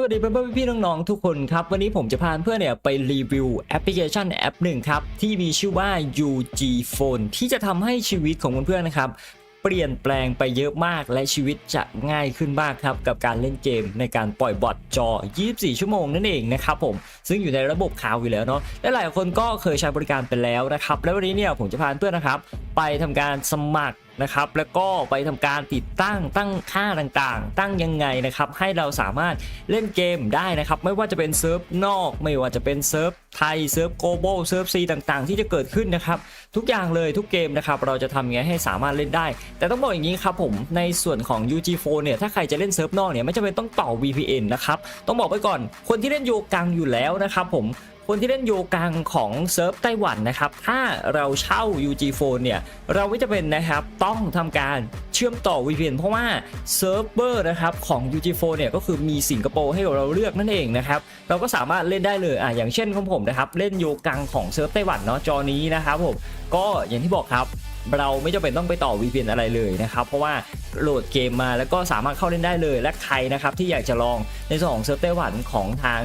สวัสดีเพื่อนๆพี่ๆน้องๆทุกคนครับ วันนี้ผมจะพาเพื่อนเนี่ยไปรีวิวแอปพลิเคชันแอปหนึ่งครับ ที่มีชื่อว่า UG Phone ที่จะทำให้ชีวิตของเพื่อนๆนะครับเปลี่ยนแปลงไปเยอะมากและชีวิตจะง่ายขึ้นมากครับ กับการเล่นเกมในการปล่อยบอทจอ 24 ชั่วโมงนั่นเองนะครับผมซึ่งอยู่ในระบบคลาวอยู่แล้วเนาะและหลายคนก็เคยใช้บริการไปแล้วนะครับ แล้ววันนี้เนี่ยผมจะพาเพื่อนนะครับ ไปทำการสมัคร นะครับ แล้วก็ไปทำการติดตั้งตั้งค่าต่างๆ ตั้งยังไงนะครับ ให้เราสามารถเล่นเกมได้นะครับ ไม่ว่าจะเป็นเซิร์ฟนอก ไม่ว่าจะเป็นเซิร์ฟไทยเซิร์ฟโกลบอลเซิร์ฟซีต่างๆ ที่จะเกิดขึ้นนะครับ ทุกอย่างเลยทุกเกมนะครับเราจะทำยังไงให้สามารถเล่นได้ แต่ต้องบอกอย่างนี้ครับผมในส่วนของ UG4 เนี่ยถ้าใครจะเล่นเซิร์ฟนอกเนี่ยไม่จำเป็นต้องต่อ VPN นะครับต้องบอกไว้ก่อนคนที่เล่นโยกังอยู่แล้วนะครับผม คนที่เล่นโยกังของเซิร์ฟไต้หวันนะครับ ถ้าเราเช่า UG Phone เนี่ย เราไม่จะเป็นนะครับ ต้องทำการเชื่อมต่อ VPN เพราะว่าเซิร์ฟเวอร์นะครับของ UG Phone เนี่ยก็คือมีสิงคโปร์ให้เราเลือกนั่นเองนะครับ เราก็สามารถเล่นได้เลยอะอย่างเช่นของผมนะครับ เล่นโยกังของเซิร์ฟไต้หวันเนาะจอนี้นะครับผม ก็อย่างที่บอกครับเราไม่จำเป็นต้องไปต่อ VPN อะไรเลยนะครับ เพราะว่าโหลดเกมมาแล้วก็สามารถเข้าเล่นได้เลย และใครนะครับที่อยากจะลองในส่วนของเซิร์ฟไต้หวันของทาง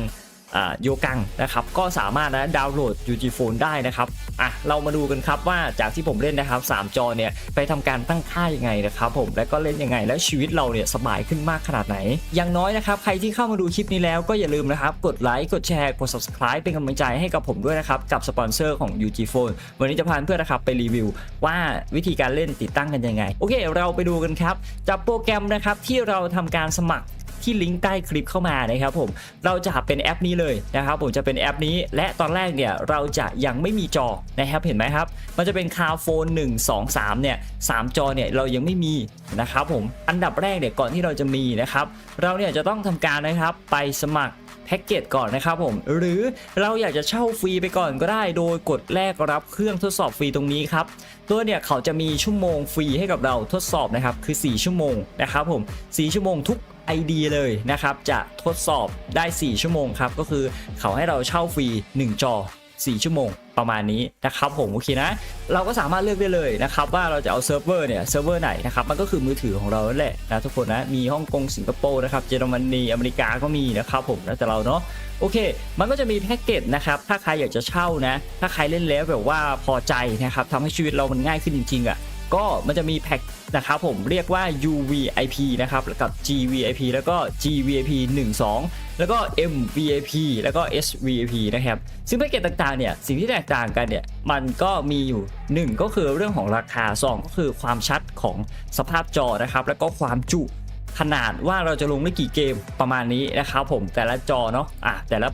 โยกังนะครับก็สามารถนะดาวน์โหลด UG Phone ได้นะครับอะเรามาดูกันครับว่าจากที่ผมเล่นนะครับ 3 จอเนี่ยไปทำการตั้งค่ายังไงนะครับผมและก็เล่นยังไง แล้วชีวิตเราเนี่ยสบายขึ้นมากขนาดไหน อย่างน้อยนะครับใครที่เข้ามาดูคลิปนี้แล้วก็อย่าลืมนะครับกดไลค์กดแชร์กด subscribe เป็นกำลังใจให้กับผมด้วยนะครับกับสปอนเซอร์ของ UG Phone วันนี้จะพาเพื่อนนะครับไปรีวิว ว่าวิธีการเล่นติดตั้งกันยังไง โอเค เราไปดูกันครับจากโปรแกรมนะครับที่เราทำการสมัคร ที่ลิงก์ใต้คลิปเข้ามานะครับผมเราจะเป็นแอปนี้เลยนะครับผมจะเป็นแอปนี้ และตอนแรกเนี่ยเราจะยังไม่มีจอนะครับเห็นไหมครับ มันจะเป็นคาโฟน1 2 3เนี่ยสามจอเนี่ยเรายังไม่มีนะครับผมอันดับแรกเนี่ยก่อนที่เราจะมีนะครับเราเนี่ยจะต้องทำการนะครับไปสมัครแพ็กเกจก่อนนะครับผมหรือเราอยากจะเช่าฟรีไปก่อนก็ได้ โดยกดแลกรับเครื่องทดสอบฟรีตรงนี้ครับตัวเนี่ยเขาจะมีชั่วโมงฟรีให้กับเราทดสอบนะครับคือ 4 ชั่วโมงนะครับผม4ชั่วโมงทุก ID เลยนะครับจะทดสอบได้ 4 ชั่วโมงครับก็คือเขาให้เราเช่าฟรี 1 จอ 4 ชั่วโมงประมาณนี้นะครับผมโอเคนะ เราก็สามารถเลือกได้เลยนะครับว่าเราจะเอาเซิร์ฟเวอร์เนี่ยเซิร์ฟเวอร์ไหนนะครับมันก็คือมือถือของเราแหละนะทุกคนนะมีฮ่องกงสิงคโปร์นะครับเยอรมนีอเมริกาก็มีนะครับผมแล้วแต่เราเนาะโอเค มันก็จะมีแพ็กเกจนะครับถ้าใครอยากจะเช่านะ ถ้าใครเล่นแล้วแบบว่าพอใจนะครับทำให้ชีวิตเรามันง่ายขึ้นจริงๆอะ ก็มันจะมีแพ็กนะครับผมเรียกว่า UVIP นะครับกับ GVIP แล้วก็ GVIP 12 แล้วก็ MVIP แล้วก็ SVIP นะครับ ซึ่งแพ็กเกจต่างๆเนี่ยสิ่งที่แตกต่างกันเนี่ยมันก็มีอยู่ 1 ก็คือเรื่องของราคา 2 ก็คือความชัดของสภาพจอนะครับแล้วก็ความจุขนาดว่าเราจะลงได้กี่เกมประมาณนี้นะครับผมแต่ละจอเนาะอะแต่ละ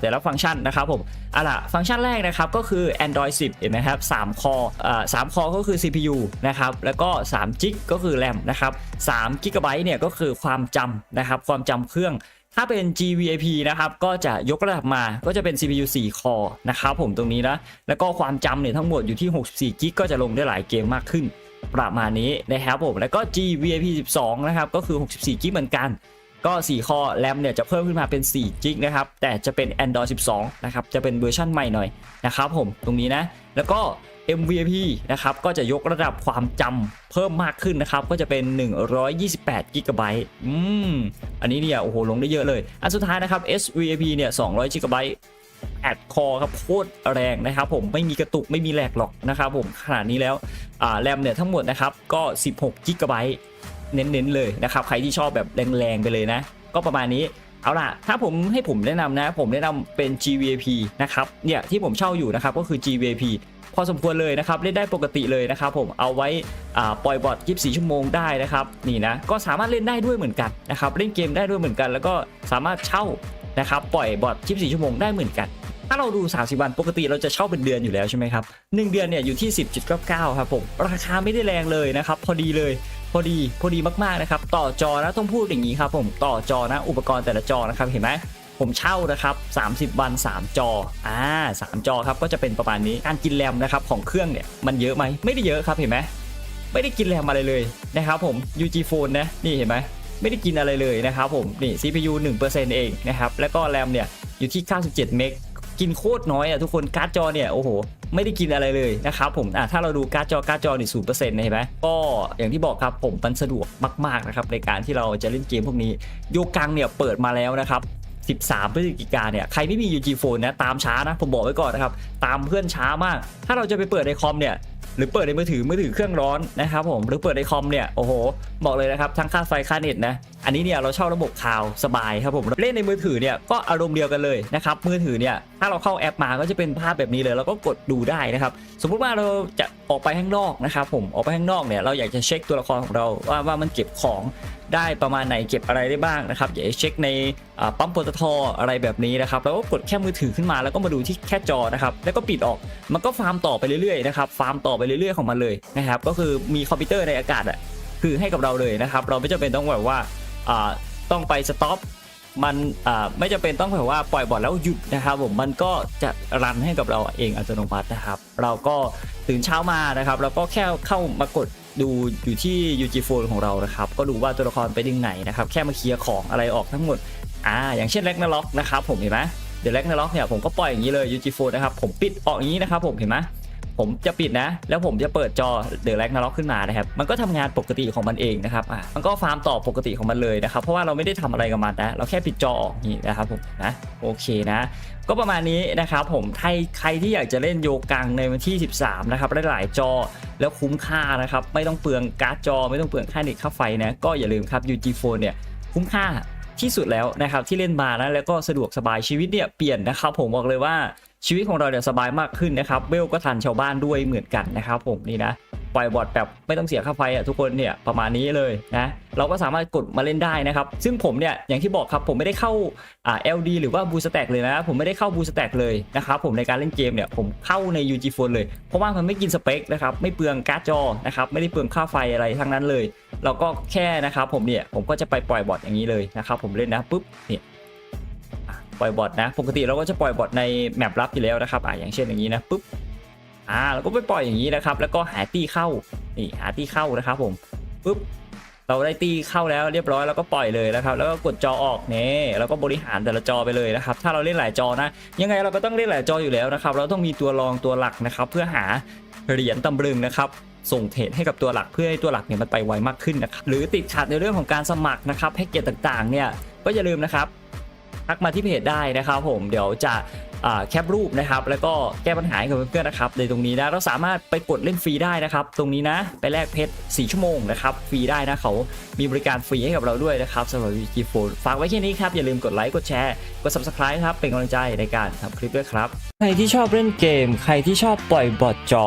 แต่ละฟังก์ชันนะครับผมอาล่ะฟังก์ชันแรกนะครับก็คือ Android 10 เห็นไหมครับ3คออ่า3คอก็คือ CPU นะครับแล้วก็3 g ิกก็คือ RAM นะครับ3 g b เนี่ยก็คือความจำนะครับความจำเครื่องถ้าเป็น GVIP นะครับ ก็จะยกระดับมาก็จะเป็น CPU 4 คอนะครับผมตรงนี้นะ แล้วก็ความจำเนี่ยทั้งหมดอยู่ที่ 64 g b ก็จะลงได้หลายเกมมากขึ้น ประมาณนี้นะครับผม แล้วก็ GVIP 12 นะครับ ก็คือ 64 g b เหมือนกัน ก็4คอแรมเนี่ยจะเพิ่มขึ้นมาเป็น4จิกนะครับ แต่จะเป็น Android 12 นะครับ จะเป็นเวอร์ชั่นใหม่หน่อยนะครับผม ตรงนี้นะ แล้วก็ MVP นะครับ ก็จะยกระดับความจำเพิ่มมากขึ้นนะครับ ก็จะเป็น 128 g b อืม อันนี้เนี่ย โอ้โห ลงได้เยอะเลย อันสุดท้ายนะครับ SVP เนี่ย200 g b แอดคอครับโคตรแรงนะครับผมไม่มีกระตุกไม่มีแหลกหรอกนะครับผมขนาดนี้แล้วแรมเนี่ยทั้งหมดนะครับก็ 16 g b เน้นๆเลยนะครับใครที่ชอบแบบแรงๆไปเลยนะ ก็ประมาณนี้เอาล่ะ ถ้าผมให้ผมแนะนำนะ ผมแนะนำเป็น GVP นะครับเนี่ยที่ผมเช่าอยู่นะครับก็คือ GVP พอสมควรเลยนะครับเล่นได้ปกติเลยนะครับผมเอาไว้อ่าปล่อยบอท24 ชั่วโมงได้นะครับนี่นะก็สามารถเล่นได้ด้วยเหมือนกันนะครับเล่นเกมได้ด้วยเหมือนกัน แล้วก็สามารถเช่านะครับปล่อยบอท24 ชั่วโมงได้เหมือนกัน ถ้าเราดู 30 วันปกติเราจะเช่าเป็นเดือนอยู่แล้วใช่ไหมครับ1เดือนเนี่ยอยู่ที่ 10.99ครับผมราคาไม่ได้แรงเลยนะครับพอดีเลยพอดีพอดีมากๆนะครับต่อจอนะต้องพูดอย่างนี้ครับผมต่อจอนะอุปกรณ์แต่ละจอนะครับเห็นไหมผมเช่านะครับ 30 วัน 3 จอ อ่า 3 จอครับ ก็จะเป็นประมาณนี้ การกินแรมนะครับของเครื่องเนี่ย มันเยอะไหม ไม่ได้เยอะครับ เห็นไหม ไม่ได้กินแรมอะไรเลยนะครับผม UG Phone นะ นี่เห็นไหม ไม่ได้กินอะไรเลยนะครับผม นี่ CPU 1%เองนะครับ แล้วก็แรมเนี่ย อยู่ที่ 97 เมก กินโคตรน้อยอะทุกคนการ์ดจอเนี่ยโอ้โหไม่ได้กินอะไรเลยนะครับผมอะถ้าเราดูการ์ดจอการ์ดจอนี่ศูนย์เปอร์เซ็นต์เห็นไหมก็อย่างที่บอกครับผมมันสะดวกมากๆนะครับในการที่เราจะเล่นเกมพวกนี้โยกังเนี่ยเปิดมาแล้วนะครับ13พฤศจิกาเนี่ยใครไม่มี UG Phone นะตามช้านะผมบอกไว้ก่อนนะครับตามเพื่อนช้ามาก ถ้าเราจะไปเปิดในคอมเนี่ยหรือเปิดในมือถือมือถือเครื่องร้อนนะครับผมหรือเปิดในคอมเนี่ยโอ้โหบอกเลยนะครับทั้งค่าไฟค่าเน็ตนะอันนี้เนี่ยเราเช่าระบบคลาวสบายครับผมเล่นในมือถือเนี่ยก็อารมณ์เดียวกันเลยนะครับมือถือเนี่ยถ้าเราเข้าแอปมาก็จะเป็นภาพแบบนี้เลยแล้วก็กดดูได้นะครับสมมุติว่าเราจะออกไปข้างนอกนะครับผมออกไปข้างนอกเนี่ยเราอยากจะเช็คตัวละครของเราว่าว่ามันเก็บของได้ประมาณไหนเก็บอะไรได้บ้างนะครับอยากจะเช็คในปั๊มปตทอะไรแบบนี้นะครับแล้วก็กดแค่มือถือขึ้นมาแล้วก็มาดูที่แค่จอนะครับแล้วก็ปิดออกมันก็ฟาร์มต่อไปเรื่อยๆนะครับฟาร์มต่อไปเรื่อยๆของมันเลยนะครับก็คือมีคอมพิวเตอร์ในอากาศอะคือให้กับเราเลยนะครับเราไม่จำเป็นต้องแบบว่า ต้องไปสต็อปมันไม่จำเป็นต้องแบบว่าปล่อยบอดแล้วหยุดนะครับผมมันก็จะรันให้กับเราเองอัตโนมัตินะครับ เราก็ตื่นเช้ามานะครับเราก็แค่เข้ามากดดูอยู่ที่ UG Phone ของเรานะครับ ก็ดูว่าตัวละครไปดึงไหนนะครับ แค่มาเคลียร์ของอะไรออกทั้งหมดอ่าอย่างเช่นแร็กนาล็อกนะครับผมเห็นไหมเดี๋ยวแร็กนาล็อกเนี่ยผมก็ปล่อยอย่างนี้เลย UG Phone นะครับผมปิดออกอย่างนี้นะครับผมเห็นไหม ผมจะปิดนะ แล้วผมจะเปิดจอเดอะแร็กนาล็อกขึ้นมานะครับ มันก็ทำงานปกติของมันเองนะครับอะมันก็ฟาร์มต่อปกติของมันเลยนะครับ เพราะว่าเราไม่ได้ทำอะไรกับมันนะ เราแค่ปิดจอออกนี่นะครับผมนะโอเคนะ ก็ประมาณนี้นะครับผมใครใครที่อยากจะเล่นโยกังในวันที่ 13 นะครับหลายๆจอแล้วคุ้มค่านะครับ ไม่ต้องเปลืองการ์ดจอ ไม่ต้องเปลืองค่าเน็ตค่าไฟนะ ก็อย่าลืมครับ UG Phone เนี่ยคุ้มค่า ที่สุดแล้วนะครับที่เล่นมานะแล้วก็สะดวกสบายชีวิตเนี่ยเปลี่ยนนะครับผมบอกเลยว่าชีวิตของเราเนี่ยสบายมากขึ้นนะครับเวลก็ทันชาวบ้านด้วยเหมือนกันนะครับผมนี่นะปล่อยบอทแบบไม่ต้องเสียค่าไฟอะทุกคนเนี่ยประมาณนี้เลยนะเราก็สามารถกดมาเล่นได้นะครับ ซึ่งผมเนี่ยอย่างที่บอกครับผมไม่ได้เข้าอ่า LD หรือว่า Boost Stack เลยนะ ผมไม่ได้เข้า Boost Stack เลยนะครับผมในการเล่นเกมเนี่ยผมเข้าใน UG Phone เลย เพราะว่ามันไม่กินสเปคนะครับไม่เปลืองการ์ดจอนะครับไม่ได้เปลืองค่าไฟอะไรทั้งนั้นเลย เราก็แค่นะครับผมเนี่ยผมก็จะไปปล่อยบอทอย่างนี้เลยนะครับผมเล่นนะปุ๊บเนี่ยปล่อยบอทนะปกติเราก็จะปล่อยบอทในแมปลับอยู่แล้วนะครับอ่าอย่างเช่นอย่างนี้นะปุ๊บอ่าเราก็ไปปล่อยอย่างนี้นะครับ แล้วก็หาตีเข้านี่หาตีเข้านะครับผมปุ๊บเราได้ตีเข้าแล้วเรียบร้อยแล้วก็ปล่อยเลยนะครับ แล้วก็กดจอออกเนี่ยแล้วก็บริหารแต่ละจอไปเลยนะครับ ถ้าเราเล่นหลายจอนะ ยังไงเราก็ต้องเล่นหลายจออยู่แล้วนะครับ เราต้องมีตัวรองตัวหลักนะครับ เพื่อหาเหรียญตำลึงนะครับ ส่งเทรดให้กับตัวหลักเพื่อให้ตัวหลักเนี่ยมันไปไวมากขึ้นนะครับหรือติดขัดในเรื่องของการสมัครนะครับแพ็กเกจต่างๆเนี่ยก็อย่าลืมนะครับทักมาที่เพจได้นะครับผมเดี๋ยวจะแคปรูปนะครับ แล้วก็แก้ปัญหาให้กับเพื่อนๆนะครับในตรงนี้นะเราสามารถไปกดเล่นฟรีได้นะครับ ตรงนี้นะไปแลกเพชร4ชั่วโมงนะครับฟรีได้นะเขามีบริการฟรีให้กับเราด้วยนะครับสำหรับ g p h o n e ฝากไว้แค่นี้ครับ อย่าลืมกดไลค์กดแชร์กด subscribe ครับเป็นกำลังใจในการทำคลิปด้วยครับ ใครที่ชอบเล่นเกม ใครที่ชอบปล่อยบอทจอ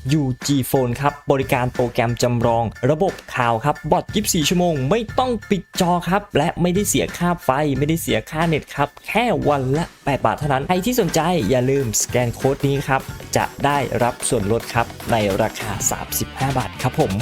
UG Phone ครับ บริการโปรแกรมจำลองระบบข่าวครับ บอท24 ชั่วโมง ไม่ต้องปิดจอครับ และไม่ได้เสียค่าไฟ ไม่ได้เสียค่าเน็ตครับ แค่วันละ 8 บาทเท่านั้น ใครที่สนใจอย่าลืมสแกนโค้ดนี้ครับ จะได้รับส่วนลดครับ ในราคา 35 บาทครับผม